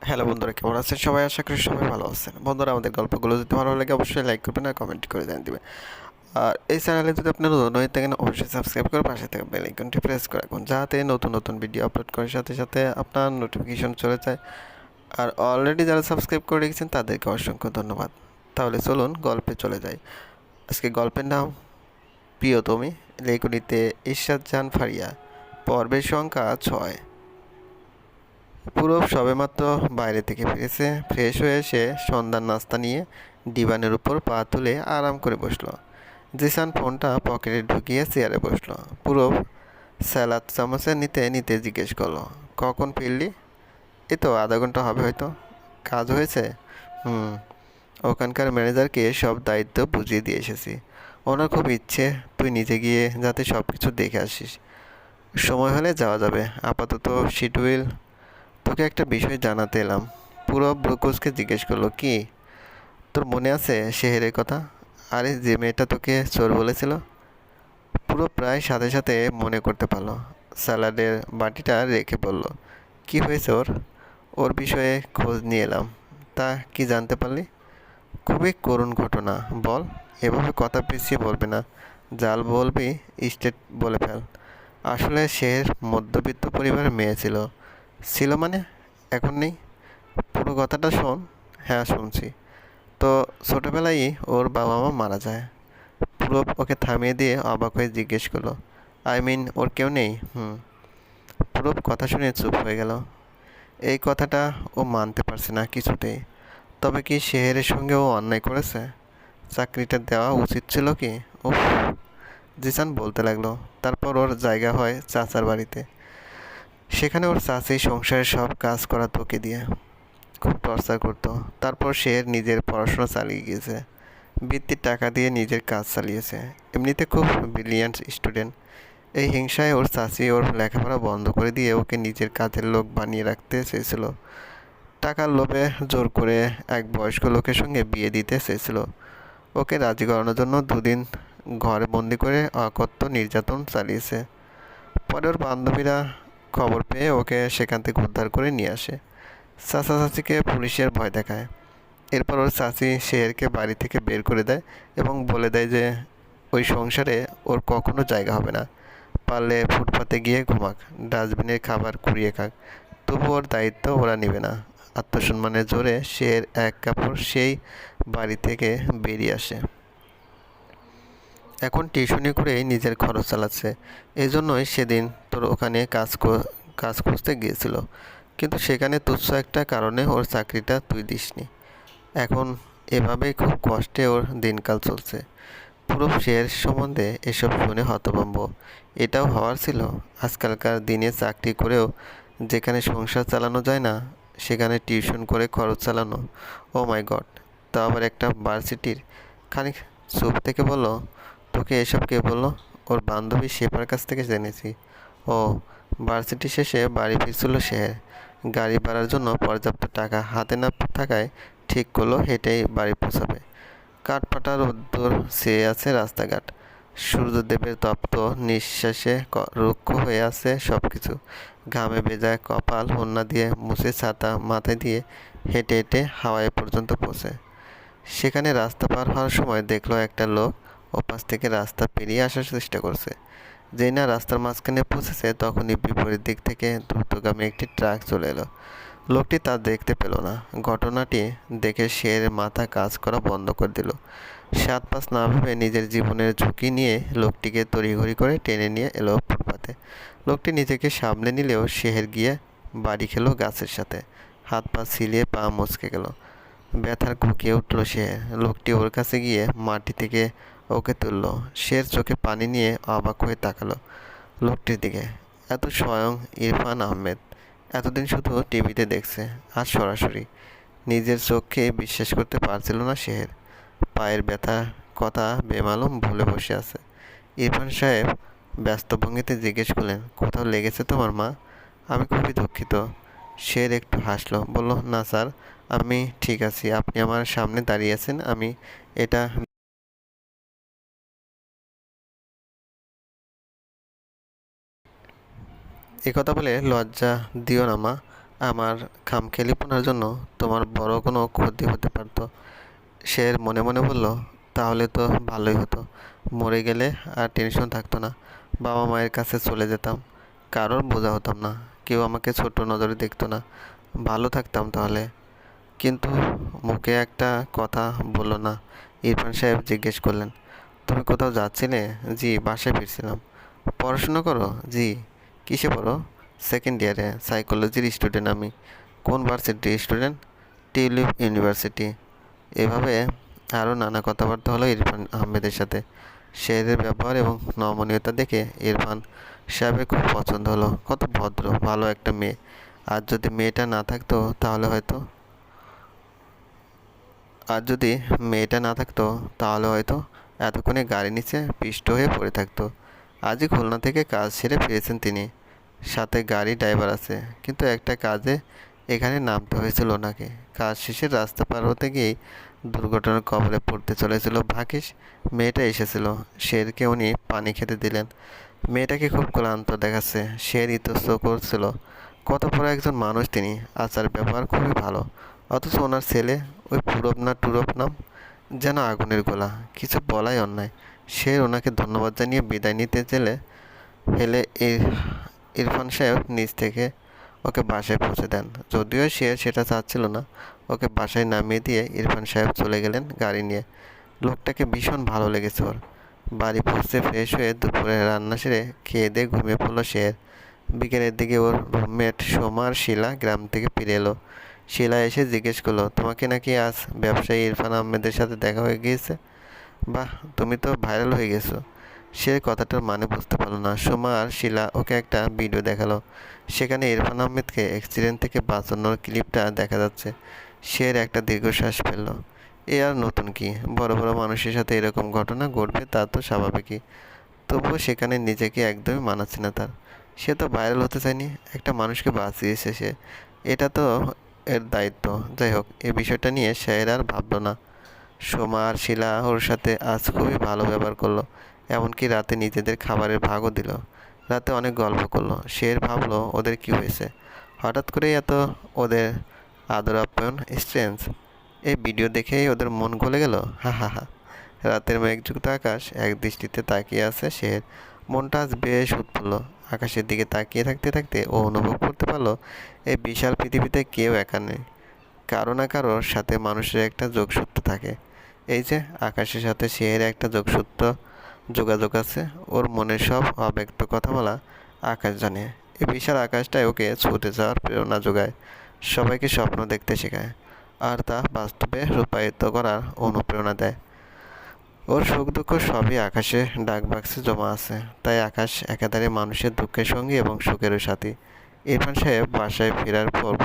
Hello বন্ধুরা, কেমন আছেন? সবাই আশা করি সবাই ভালো আছেন। বন্ধুরা, আমাদের গল্পগুলো যদি ভালো লাগে, অবশ্যই লাইক করবেন আর কমেন্ট করে জানিয়ে দেবেন। আর এই চ্যানেলে যদি আপনি নতুন হয়ে থাকেন, অবশ্যই সাবস্ক্রাইব করে পাশে থেকে বেল আইকনটি প্রেস করে রাখুন, যাতে নতুন নতুন ভিডিও আপলোড করার সাথে সাথে আপনার নোটিফিকেশন চলে যায়। আর অলরেডি যারা সাবস্ক্রাইব করে রেখেছেন, তাদেরকে অসংখ্য ধন্যবাদ। তাহলে চলুন গল্পে চলে যাই। আজকে গল্পের নাম প্রিয়তমী, লেখনীতে ঈশ্বর জান ফারিয়া, পর্বের সংখ্যা ছয়। পূরব সবেমাত্র বাইরে থেকে ফিরেছে ফ্রেশ হয়ে এসে সন্ধ্যার নাস্তা নিয়ে ডিবানের উপর পা তুলে আরাম করে বসল। জিসান ফোনটা পকেটে ঢুকিয়ে চেয়ারে বসল। পূরব স্যালাদ চামচে নিতে নিতে জিজ্ঞেস করল, কখন ফিরলি? এ তো আধা ঘণ্টা হবে হয়তো। কাজ হয়েছে? হুম, ওখানকার ম্যানেজারকে সব দায়িত্ব বুঝিয়ে দিয়ে এসেছি। ওনার খুব ইচ্ছে, তুই নিজে গিয়ে যাতে সব কিছু দেখে আসিস। সময় হলে যাওয়া যাবে। আপাতত শিডিউল তোকে একটা বিষয় জানাতে এলাম। পুরো ব্রুকোজকে জিজ্ঞেস করল, কি? তোর মনে আছে শেহেরের কথা? আরে, যে মেয়েটা তোকে চোর বলেছিল? পুরো প্রায় সাথে সাথে মনে করতে পারল। স্যালাডের বাটিটা রেখে বলল, কি হয়েছে ওর? ওর বিষয়ে খোঁজ নিয়ে এলাম। তা কি জানতে পারলি? খুবই করুণ ঘটনা, বল। এভাবে কথা পিছিয়ে বলবে না। জাল বলবি, স্টেট বলে ফেল। আসলে সে মধ্যবিত্ত পরিবারের মেয়ে ছিল। ছিল মানে? এখন নেই। পুরো কথাটা শোন। হ্যাঁ শুনছি। তো ছোটোবেলায় ওর বাবা মা মারা যায়। পুরো ওকে থামিয়ে দিয়ে অবাক হয়ে জিজ্ঞেস করল, আই মিন, ওর কেউ নেই? হুম। পুরো কথা শুনে চুপ হয়ে গেল। এই কথাটা ও মানতে পারছে না কিছুতেই। তবে কি শেহেরের সঙ্গে ও অন্যায় করেছে? চাকরিটা দেওয়া উচিত ছিল কি? উফ। জিসান বলতে লাগল, তারপর ওর জায়গা হয় চাচার বাড়িতে। সেখানে ওর চাচি সংসারের সব কাজ করা তোকে দিয়ে খুব টর্চার করতো। তারপর সে নিজের পড়াশোনা চালিয়ে গিয়েছে। বৃত্তির টাকা দিয়ে নিজের কাজ চালিয়েছে। এমনিতে খুব ব্রিলিয়ান্ট স্টুডেন্ট এই হিংসায় ওর চাচি ওর লেখাপড়া বন্ধ করে দিয়ে ওকে নিজের কাজের লোক বানিয়ে রাখতে চেয়েছিল। টাকার লোভে জোর করে এক বয়স্ক লোকের সঙ্গে বিয়ে দিতে চেয়েছিল। ওকে রাজি করানোর জন্য দুদিন ঘরে বন্দি করে অকথ্য নির্যাতন চালিয়েছে। পরে ওর বান্ধবীরা খবর পেয়ে ওকে সেখান থেকে উদ্ধার করে নিয়ে আসে। চাচা চাচিকে পুলিশের ভয় দেখায়। এরপর ওর চাচি শেরকে বাড়ি থেকে বের করে দেয় এবং বলে দেয় যে, ওই সংসারে ওর কখনো জায়গা হবে না। পারলে ফুটপাতে গিয়ে ঘুমাক ডাস্টবিনের খাবার কুড়িয়ে খাক। তবু ওর দায়িত্ব ওরা নেবে না। আত্মসম্মানের জোরে শের এক কাপড় সেই বাড়ি থেকে বেরিয়ে আসে। এখন টিউশনি করেই নিজের খরচ চালাচ্ছে। এই জন্যই সেদিন তোর ওখানে কাজ কাজ খুঁজতে গিয়েছিল। কিন্তু সেখানে তুচ্ছ একটা কারণে ওর চাকরিটা তুই দিসনি। এখন এভাবেই খুব কষ্টে ওর দিনকাল চলছে। পুরো শেয়ার সম্বন্ধে এসব শুনে হতভম্ব। এটাও হওয়ার ছিল, আজকালকার দিনে চাকরি করেও যেখানে সংসার চালানো যায় না, সেখানে টিউশন করে খরচ চালানো, ও মাই গড। তা আবার একটা ভার্সিটির খানিক চুপ থেকে বলল তোকে এসব কে বলল? ওর বান্ধবী শেফার কাছ থেকে জেনেছি। ও, ভার্সিটি শেষে বাড়ি ফিরছিল সে। গাড়ি ভাড়ার জন্য পর্যাপ্ত টাকা হাতে না থাকায় ঠিক করল, হেঁটেই বাড়ি পৌঁছাবে। কাঠপাটা রোদ্দুর চেয়ে আছে রাস্তাঘাট। সূর্যদেবের তপ্ত নিঃশ্বাসে রুক্ষ হয়ে আছে সব কিছু ঘামে ভেজা কপাল হন্যা দিয়ে মুছে ছাতা মাথায় দিয়ে হেঁটে হেঁটে হাওয়ায় পর্যন্ত পৌঁছে। সেখানে রাস্তা পার হওয়ার সময় দেখল একটা লোক ওপাশ থেকে রাস্তা পেরিয়ে আসার চেষ্টা করছে। যেই না রাস্তার মাঝখানে পৌঁছেছে, তখনই বিপরীত দিক থেকে দ্রুতগামী একটি ট্রাক চলে এলো। লোকটি তা দেখতে পেল না। ঘটনাটি দেখে শের মাথা কাজ করা বন্ধ করে দিল। সাত পাঁচ না ভেবে নিজের জীবনের ঝুঁকি নিয়ে লোকটিকে তড়িঘড়ি করে টেনে নিয়ে এলো ফুটপাতে। লোকটি নিজেকে সামনে নিলেও শেহের গিয়ে বাড়ি খেলো গাছের সাথে। হাত পা ছিলিয়ে পা মচকে গেল। ব্যথার কুকিয়ে উঠল সে। লোকটি ওর কাছে গিয়ে মাটি থেকে ওকে তুলল। শের চোখে পানি নিয়ে অবাক হয়ে তাকালো লোকটির দিকে। এত স্বয়ং ইরফান আহমেদ। এতদিন শুধু টিভিতে দেখছে আর সরাসরি। নিজের চোখকে বিশ্বাস করতে পারছিল না শেহের পায়ের ব্যথা, কথা বেমালুম ভুলে বসে আছে। ইরফান সাহেব ব্যস্ত ভঙ্গিতে জিজ্ঞেস করলেন, কোথাও লেগেছে তোমার মা? আমি খুবই দুঃখিত। শের একটু হাসলো, বলল, না স্যার, আমি ঠিক আছি। আপনি আমার সামনে দাঁড়িয়ে আছেন, আমি এটা কথা বলে লজ্জা দিও না, মা। আমার খামখেয়ালিপনার জন্য তোমার বড় কোনো ক্ষতি হতে পারতো। সে মনে মনে বলল, তাহলে তো ভালোই হতো। মরে গেলে আর টেনশন থাকতো না। বাবা মায়ের কাছে চলে যেতাম। কারোর বোঝা হতাম না। কেউ আমাকে ছোট নজরে দেখতো না। ভালো থাকতাম তাহলে। কিন্তু মুখে একটা কথা বলল না। ইরফান সাহেব জিজ্ঞেস করলেন, তুমি কোথাও যাচ্ছিলে? জি, বাসায় ফিরছিলাম। পড়াশোনা করো? জি। কিসে পড়ো? সেকেন্ড ইয়ারে সাইকোলজির স্টুডেন্ট আমি। কোন ভার্সিটির স্টুডেন্ট টিউলিপ ইউনিভার্সিটি এভাবে আরও নানা কথাবার্তা হলো ইরফান আহমেদের সাথে। শেরের ব্যবহার এবং নমনীয়তা দেখে ইরফান সাহেবের খুব পছন্দ হলো। কত ভদ্র, ভালো একটা মেয়ে। আর যদি মেয়েটা না থাকতো তাহলে হয়তো আর যদি মেয়েটা না থাকতো তাহলে হয়তো এতক্ষণে গাড়ি নিচে পিষ্ট হয়ে পড়ে থাকতো। আজই খুলনা থেকে কাজ সেরে ফিরেছেন তিনি। সাথে গাড়ি ড্রাইভার আছে। কিন্তু একটা কাজে এখানে নামতে হয়েছিল ওনাকে। কাজ শেষে রাস্তা পার হতে গিয়েই দুর্ঘটনার কবলে পড়তে চলেছিল ভাকিস মেয়েটা এসেছিল। শেরকে উনি পানি খেতে দিলেন। মেয়েটাকে খুব ক্লান্ত দেখাচ্ছে। শের ইতস্ত করছিল। কত বড় একজন মানুষ তিনি। আচার ব্যবহার খুবই ভালো। অথচ ওনার ছেলে ওই পুরব না টুরব নাম যেন আগুনের গোলা। কিছু বলাই অন্যায়। সে ওনাকে ধন্যবাদ জানিয়ে বিদায় নিতে গেলে হেলে ইরফান সাহেব নিজ থেকে ওকে বাসায় পৌঁছে দেন। যদিও সে সেটা চাচ্ছিল না, ওকে বাসায় নামিয়ে দিয়ে ইরফান সাহেব চলে গেলেন গাড়ি নিয়ে। লোকটাকে ভীষণ ভালো লেগেছে ওর। বাড়ি পৌঁছে ফ্রেশ হয়ে দুপুরে রান্না সেরে খেয়ে দিয়ে ঘুমিয়ে পড়ল সে। বিকেলের দিকে ওর রুমমেট সোমা আর শিলা গ্রাম থেকে ফিরে এলো। শিলা এসে জিজ্ঞেস করল, তোমাকে নাকি আজ ব্যবসায়ী ইরফান আহমেদের সাথে দেখা হয়ে গিয়েছে? বাহ, তুমি তো ভাইরাল হয়ে গেছো। সে কথাটার মানে বুঝতে পারল না। সোমা আর শিলা ওকে একটা ভিডিও দেখাল। সেখানে ইরফান আহমেদকে অ্যাক্সিডেন্ট থেকে বাঁচানোর ক্লিপটা দেখা যাচ্ছে। সে একটা দীর্ঘশ্বাস ফেলল। এ আর নতুন কি? বড় বড় মানুষের সাথে এরকম ঘটনা ঘটবে তা তো স্বাভাবিকই। তবুও সেখানে নিজেকে একদমই মানাচ্ছে না তার। সে তো ভাইরাল হতে চায়নি। একটা মানুষকে বাঁচিয়েছে সে। এটা তো এর দায়িত্ব। যাই হোক, এ বিষয়টা নিয়ে স্যার আর ভাবলো না। সোমা আর শিলা ওর সাথে আজ খুবই ভালো ব্যবহার করল। এমনকি রাতে নিজেদের খাবারের ভাগও দিল। রাতে অনেক গল্প করল। শের ভাবলো, ওদের কি হয়েছে? হঠাৎ করেই এত ওদের আদর আপ্যায়ন স্ট্রেঞ্জ। এই ভিডিও দেখেই ওদের মন গলে গেল। হা হা হা। রাতের মেঘযুক্ত আকাশ এক দৃষ্টিতে তাকিয়ে আছে শের। মনটা আজ বেশ উৎফুল্ল। আকাশের দিকে তাকিয়ে থাকতে থাকতে ও অনুভব করতে পারল, এই বিশাল পৃথিবীতে কেউ একা নেই। কারও না কারোর সাথে মানুষের একটা যোগসূত্র থাকে। এই যে, আকাশের সাথে শের একটা যোগসূত্র যোগাযোগ আছে, ওর মনের সব অব্যক্ত কথা বলা আকাশ জানে। এই বিশাল আকাশটাই ওকে ছুটে যাওয়ার প্রেরণা যোগায়, সবাইকে স্বপ্ন দেখতে শেখায়, আর তা বাস্তবে রূপায়িত করার অনুপ্রেরণা দেয়। ওর সুখ দুঃখ সবই আকাশে ডাক বাক্সে জমা আছে, তাই আকাশ একাধারে মানুষের দুঃখের সঙ্গী এবং সুখেরও সাথী। ইরফান সাহেব বাসায় ফেরার পর্ব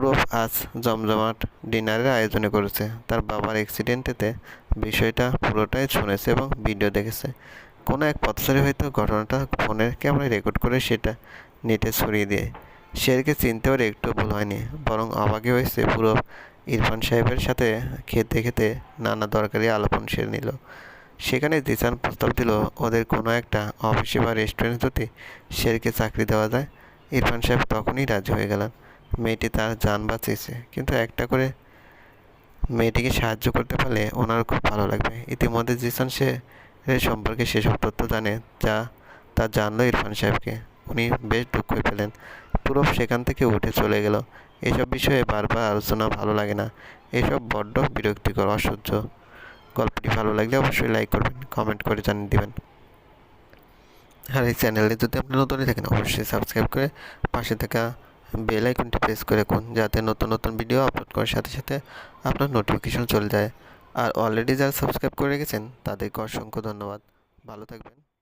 পুরো আজ জমজমাট ডিনারের আয়োজন করেছে। তার বাবার অ্যাক্সিডেন্টেতে বিষয়টা পুরোটাই শুনেছে এবং ভিডিও দেখেছে। কোনো এক পথচারী হয়তো ঘটনাটা ফোনের ক্যামেরায় রেকর্ড করে সেটা নেটে ছড়িয়ে দিয়ে। শেরকে চিনতেও একটু ভুল হয়নি, বরং অবাকই হয়েছে পুরো ইরফান সাহেবের সাথে খেতে খেতে নানা দরকারি আলোপন সেরে নিল। সেখানে দিশান প্রস্তাব দিল, ওদের কোনো একটা অফিসে বা রেস্টুরেন্ট যদি শেরকে চাকরি দেওয়া যায়, ইরফান সাহেব তখনই রাজি হয়ে গেলেন। মেয়েটি তার যান বাঁচিয়েছে। কিন্তু একটা করে মেয়েটিকে সাহায্য করতে পারলে ওনার খুব ভালো লাগবে। ইতিমধ্যে জিসান সে সম্পর্কে সেসব তথ্য জানে, যা তা জানলো ইরফান সাহেবকে। উনি বেশ দুঃখ পেলেন পুরো সেখান থেকে উঠে চলে গেল। এসব বিষয়ে বারবার আলোচনা ভালো লাগে না। এসব বড্ড বিরক্তিকর, অসহ্য। গল্পটি ভালো লাগলে অবশ্যই লাইক করবেন, কমেন্ট করে জানিয়ে দেবেন। আর এই চ্যানেলে যদি আপনি নতুনই থাকেন, অবশ্যই সাবস্ক্রাইব করে পাশে থাকা বেল আইকনটি প্রেস করে রাখুন, যাতে নতুন নতুন ভিডিও আপলোড করার সাথে সাথে আপনার নোটিফিকেশন চলে যায়। আর অলরেডি যারা সাবস্ক্রাইব করে রেখেছেন, তাদেরকে অসংখ্য ধন্যবাদ। ভালো থাকবেন।